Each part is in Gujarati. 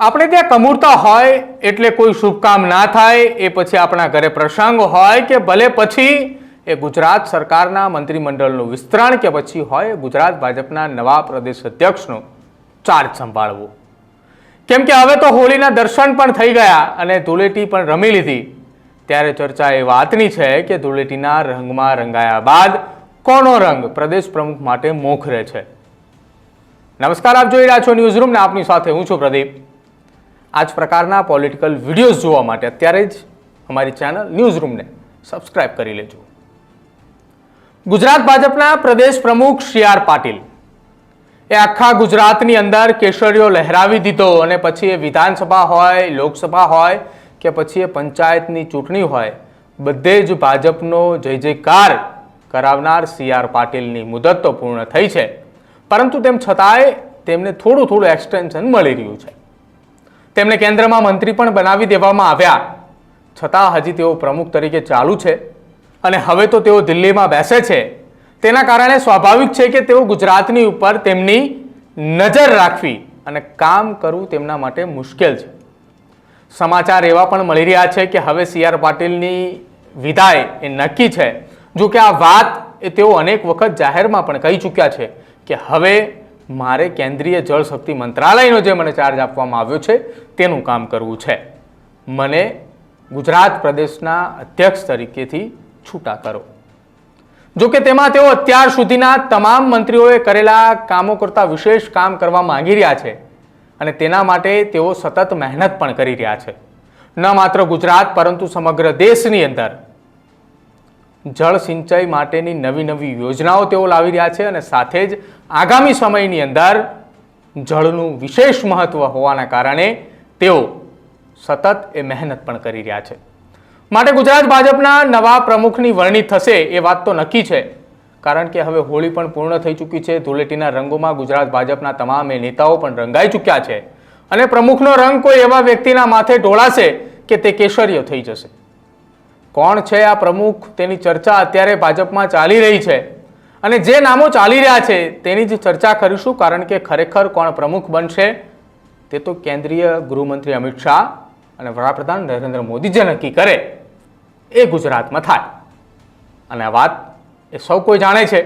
આપણે ત્યાં કમૂરતા હોય એટલે કોઈ શુભ કામ ના થાય, એ પછી આપણા ઘરે પ્રસંગ હોય કે ભલે પછી એ ગુજરાત સરકારના મંત્રીમંડળનું વિસ્તરણ કે પછી હોય ગુજરાત ભાજપના નવા પ્રદેશ અધ્યક્ષનો ચાર્જ સંભાળવો. કેમ કે હવે તો હોળીના દર્શન પણ થઈ ગયા અને ધૂળેટી પણ રમી લીધી. ત્યારે ચર્ચા એ વાતની છે કે ધૂળેટીના રંગમાં રંગાયા બાદ કોનો રંગ પ્રદેશ પ્રમુખ માટે મોખરે છે. નમસ્કાર, આપ જોઈ રહ્યા છો ન્યૂઝ રૂમને આપની સાથે હું છું પ્રદીપ. આ જ પ્રકારના પોલિટિકલ વિડીયોઝ જોવા માટે અત્યારે જ અમારી ચેનલ ન્યૂઝ રૂમને સબસ્ક્રાઇબ કરી લેજો. ગુજરાત ભાજપના પ્રદેશ પ્રમુખ સી આર પાટીલ એ આખા ગુજરાતની અંદર કેસરીઓ લહેરાવી દીધો અને પછી એ વિધાનસભા હોય, લોકસભા હોય કે પછી એ પંચાયતની ચૂંટણી હોય, બધે જ ભાજપનો જય જયકાર કરાવનાર સી આર પાટીલની મુદત તો પૂર્ણ થઈ છે. પરંતુ તેમ છતાંય તેમને થોડું થોડું એક્સટેન્શન મળી રહ્યું છે. તેમને કેન્દ્રમાં મંત્રી પણ બનાવી દેવામાં આવ્યા. છતાં હજી તેઓ પ્રમુખ તરીકે ચાલુ છે અને હવે તો તેઓ દિલ્હીમાં બેસે છે. તેના કારણે સ્વાભાવિક છે કે તેઓ ગુજરાતની ઉપર તેમની નજર રાખવી અને કામ કરવું તેમના માટે મુશ્કેલ છે. સમાચાર એવા પણ મળી રહ્યા છે કે હવે સી આર પાટીલની વિદાય એ નક્કી છે. જો કે આ વાત એ તેઓ અનેક વખત જાહેરમાં પણ કહી ચૂક્યા છે કે હવે મારે કેન્દ્રીય જળશક્તિ મંત્રાલયનો જે મને ચાર્જ આપવામાં આવ્યો છે, તેનું કામ કરવું છે. મને ગુજરાત પ્રદેશના અધ્યક્ષ તરીકેથી છૂટા કરો. જો કે તેમાં તેઓ અત્યાર સુધીના તમામ મંત્રીઓએ કરેલા કામો કરતાં વિશેષ કામ કરવા માંગી રહ્યા છે અને તેના માટે તેઓ સતત મહેનત પણ કરી રહ્યા છે. ન માત્ર ગુજરાત, પરંતુ સમગ્ર દેશની અંદર જળ સિંચાઈ માટેની નવી નવી યોજનાઓ તેઓ લાવી રહ્યા છે અને સાથે જ આગામી સમયની અંદર જળનું વિશેષ મહત્વ હોવાના કારણે તેઓ સતત એ મહેનત પણ કરી રહ્યા છે. માટે ગુજરાત ભાજપના નવા પ્રમુખની વરણી થશે એ વાત તો નક્કી છે. કારણ કે હવે હોળી પણ પૂર્ણ થઈ ચૂકી છે. ધૂળેટીના રંગોમાં ગુજરાત ભાજપના તમામ નેતાઓ પણ રંગાઈ ચૂક્યા છે. અને પ્રમુખનો રંગ કોઈ એવા વ્યક્તિના માથે ઢોળાશે કે તે કેસરીયો થઈ જશે. કોણ છે આ પ્રમુખ તેની ચર્ચા અત્યારે ભાજપમાં ચાલી રહી છે. અને જે નામો ચાલી રહ્યા છે, તેની જ ચર્ચા કરીશું, કારણ કે ખરેખર કોણ પ્રમુખ બનશે, તે તો કેન્દ્રીય ગૃહમંત્રી અમિત શાહ અને વડાપ્રધાન નરેન્દ્ર મોદી જે નક્કી કરે, એ ગુજરાતમાં થાય. અને આ વાત એ સૌ કોઈ જાણે છે.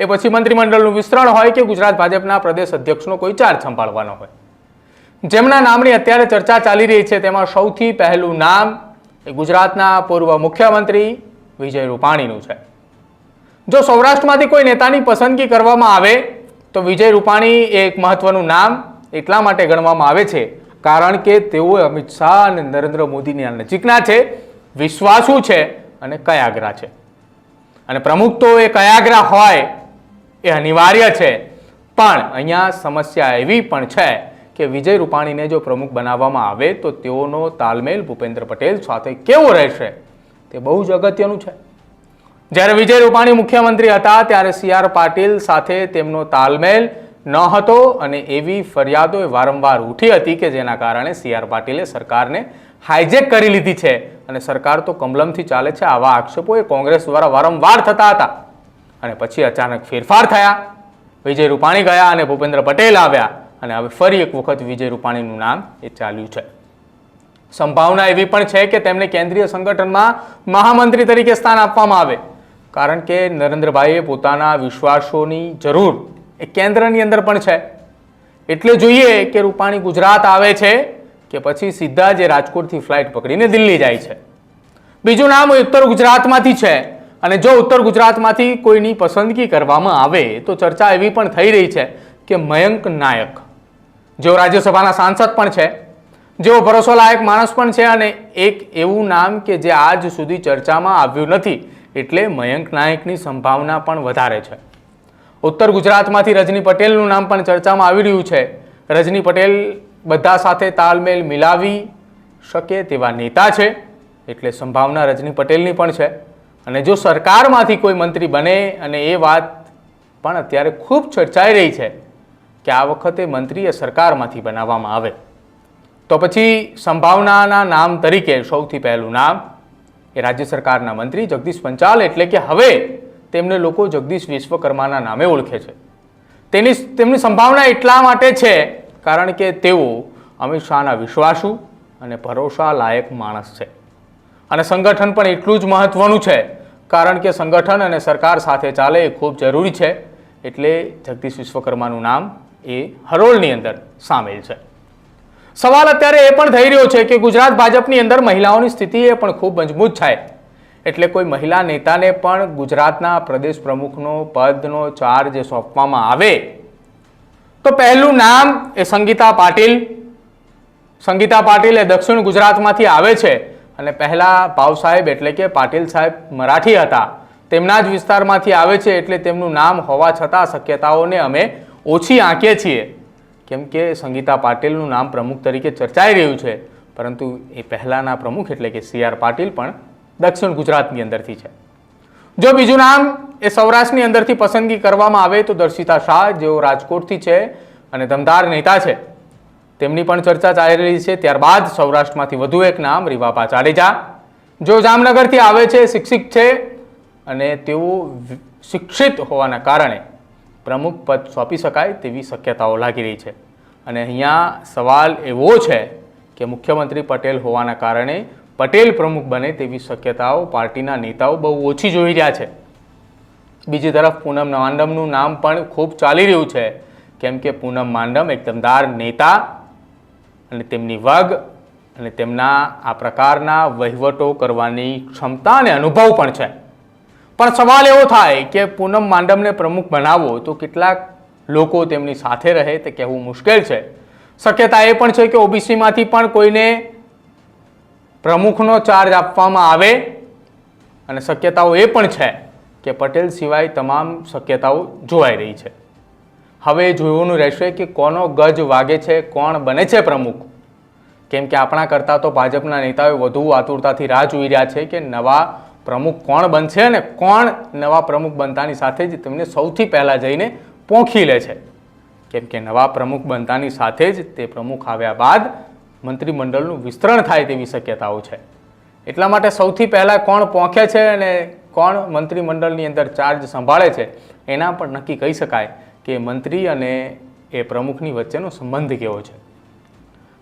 એ પછી મંત્રીમંડળનું વિસ્તરણ હોય કે ગુજરાત ભાજપના પ્રદેશ અધ્યક્ષનો કોઈ ચાર્જ સંભાળવાનો હોય. જેમના નામની અત્યારે ચર્ચા ચાલી રહી છે, તેમાં સૌથી પહેલું નામ એ ગુજરાતના પૂર્વ મુખ્યમંત્રી વિજય રૂપાણીનું છે. જો સૌરાષ્ટ્રમાંથી કોઈ નેતાની પસંદગી કરવામાં આવે, તો વિજય રૂપાણી એક મહત્વનું નામ એટલા માટે ગણવામાં આવે છે. કારણ કે તેઓ અમિત શાહ અને નરેન્દ્ર મોદીની નજીકના છે. વિશ્વાસુ છે અને કયાગ્રા છે? અને પ્રમુખ તો એ કયાગ્રા હોય એ અનિવાર્ય છે. પણ અહીંયા સમસ્યા એવી પણ છે કે વિજય રૂપાણીને જો પ્રમુખ બનાવવામાં આવે, તો તેઓનો તાલમેલ ભૂપેન્દ્ર પટેલ સાથે કેવો રહેશે? તે બહુ જ અગત્યનું છે. જ્યારે વિજય રૂપાણી મુખ્યમંત્રી હતા, ત્યારે સી આર પાટીલ સાથે તેમનો તાલમેલ ન હતો અને એવી ફરિયાદો વારંવાર ઉઠી હતી કે જેના કારણે સી આર પાટીલે સરકારને હાઇજેક કરી લીધી છે અને સરકાર તો કમલમથી ચાલે છે. આવા આક્ષેપો એ કોંગ્રેસ દ્વારા વારંવાર થતા હતા. અને પછી અચાનક ફેરફાર થયા. વિજય રૂપાણી ગયા અને ભૂપેન્દ્ર પટેલ આવ્યા અને હવે ફરી એક વખત વિજય રૂપાણીનું નામ એ ચાલ્યું છે. સંભાવના એવી પણ છે કે તેમને કેન્દ્રીય સંગઠનમાં મહામંત્રી તરીકે સ્થાન આપવામાં આવે. કારણ કે નરેન્દ્રભાઈએ પોતાના વિશ્વાસોની જરૂર એ કેન્દ્રની અંદર પણ છે. એટલે જોઈએ કે રૂપાણી ગુજરાત આવે છે કે પછી સીધા જે રાજકોટથી ફ્લાઇટ પકડીને દિલ્હી જાય છે. બીજું નામ ઉત્તર ગુજરાતમાંથી છે. અને જો ઉત્તર ગુજરાતમાંથી કોઈની પસંદગી કરવામાં આવે તો ચર્ચા એવી પણ થઈ રહી છે કે મયંક નાયક, જેઓ રાજ્યસભાના સાંસદ પણ છે, જેઓ ભરોસોલાયક માણસ પણ છે અને એક એવું નામ કે જે આજ સુધી ચર્ચામાં આવ્યું નથી. એટલે મયંક નાયકની સંભાવના પણ વધારે છે. ઉત્તર ગુજરાતમાંથી રજની પટેલનું નામ પણ ચર્ચામાં આવી રહ્યું છે. રજની પટેલ બધા સાથે તાલમેલ મિલાવી શકે તેવા નેતા છે, એટલે સંભાવના રજની પટેલની પણ છે. અને જો સરકારમાંથી કોઈ મંત્રી બને અને એ વાત પણ અત્યારે ખૂબ ચર્ચાઈ રહી છે કે આ વખતે મંત્રી એ સરકારમાંથી બનાવવામાં આવે. તો પછી સંભાવનાના નામ તરીકે સૌથી પહેલું નામ એ રાજ્ય સરકારના મંત્રી જગદીશ પંચાલ એટલે કે હવે તેમને લોકો જગદીશ વિશ્વકર્માના નામે ઓળખે છે. તેની તેમની સંભાવના એટલા માટે છે કારણ કે તેઓ અમિત શાહના વિશ્વાસુ અને ભરોસા લાયક માણસ છે. અને સંગઠન પણ એટલું જ મહત્વનું છે કારણ કે સંગઠન અને સરકાર સાથે ચાલે એ ખૂબ જરૂરી છે. એટલે જગદીશ વિશ્વકર્માનું નામ એ હરોળની અંદર સામેલ છે. સવાલ અત્યારે એ પણ થઈ રહ્યો છે કે ગુજરાત ભાજપની અંદર મહિલાઓની સ્થિતિ એ પણ ખૂબ મજબૂત થાય. એટલે કોઈ મહિલા નેતાને પણ ગુજરાતના પ્રદેશ પ્રમુખનો પદનો ચાર્જ સોંપવામાં આવે. તો પહેલું નામ એ સંગીતા પાટીલ. સંગીતા પાટીલ એ દક્ષિણ ગુજરાતમાંથી આવે છે અને પહેલાં ભાવ સાહેબ એટલે કે પાટીલ સાહેબ મરાઠી હતા. તેમના જ વિસ્તારમાંથી આવે છે એટલે તેમનું નામ હોવા છતાં શક્યતાઓને અમે ઓછી આંકીએ છીએ. કેમ કે સંગીતા પાટીલનું નામ પ્રમુખ તરીકે ચર્ચાઈ રહ્યું છે, પરંતુ એ પહેલાંના પ્રમુખ એટલે કે સી આર પાટીલ પણ દક્ષિણ ગુજરાતની અંદરથી છે. જો બીજું નામ એ સૌરાષ્ટ્રની અંદરથી પસંદગી કરવામાં આવે તો દર્શિતા શાહ, જેઓ રાજકોટથી છે અને દમદાર નેતા છે, તેમની પણ ચર્ચા ચાલી રહી છે. ત્યારબાદ સૌરાષ્ટ્રમાંથી વધુ એક નામ રીવાબા જાડેજા જો જામનગરથી આવે છે, શિક્ષિત છે અને તેઓ શિક્ષિત હોવાના કારણે પ્રમુખ પદ સોંપી શકાય તેવી શક્યતાઓ લાગી રહી છે. અને અહીંયા સવાલ એવો છે કે મુખ્યમંત્રી પટેલ હોવાના કારણે પટેલ પ્રમુખ બને તેવી શક્યતાઓ પાર્ટીના નેતાઓ બહુ ઓછી જોઈ રહ્યા છે. બીજી તરફ પૂનમ માંડમનું નામ પણ ખૂબ ચાલી રહ્યું છે. કેમ કે પૂનમ માંડમ એક દમદાર નેતા અને તેમની વગ અને તેમના આ પ્રકારના વહીવટો કરવાની ક્ષમતા અને અનુભવ પણ છે. પણ સવાલ એવો થાય કે પૂનમ માંડમને પ્રમુખ બનાવો તો કેટલાક લોકો તેમની સાથે રહે તે કહેવું મુશ્કેલ છે. શક્યતા એ પણ છે કે ઓબીસીમાંથી પણ કોઈને પ્રમુખનો ચાર્જ આપવામાં આવે અને શક્યતાઓ એ પણ છે કે પટેલ સિવાય તમામ શક્યતાઓ જોવાઈ રહી છે. હવે જોવાનું રહેશે કે કોનો ગજ વાગે છે, કોણ બને છે પ્રમુખ. કેમ કે આપણા કરતાં તો ભાજપના નેતાઓ વધુ આતુરતાથી રાહ જોઈ રહ્યા છે કે નવા પ્રમુખ કોણ બનશે અને કોણ નવા પ્રમુખ બનતાની સાથે જ તેમને સૌથી પહેલાં જઈને પોંખી લે છે. કેમ કે નવા પ્રમુખ બનતાની સાથે જ તે પ્રમુખ આવ્યા બાદ મંત્રીમંડળનું વિસ્તરણ થાય તેવી શક્યતાઓ છે. એટલા માટે સૌથી પહેલાં કોણ પોંખે છે અને કોણ મંત્રીમંડળની અંદર ચાર્જ સંભાળે છે, એના પણ નક્કી કહી શકાય કે મંત્રી અને એ પ્રમુખની વચ્ચેનો સંબંધ કેવો છે.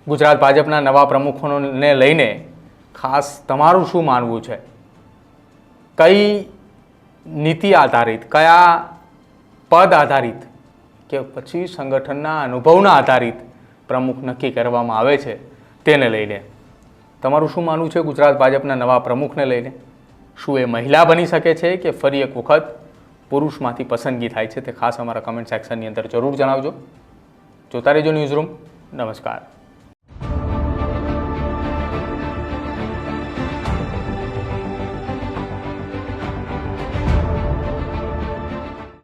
ગુજરાત ભાજપના નવા પ્રમુખોને લઈને ખાસ તમારું શું માનવું છે? કઈ નીતિ આધારિત, કયા પદ આધારિત કે પછી સંગઠનના અનુભવના આધારિત પ્રમુખ નક્કી કરવામાં આવે છે તેને લઈને. તમારું શું માનવું છે? ગુજરાત ભાજપના નવા પ્રમુખને લઈને શું એ મહિલા બની શકે છે કે ફરી એક વખત પુરુષમાંથી પસંદગી થાય છે તે ખાસ અમારા કમેન્ટ સેક્શનની અંદર જરૂર જણાવજો. જોતા રહેજો ન્યૂઝરૂમ નમસ્કાર.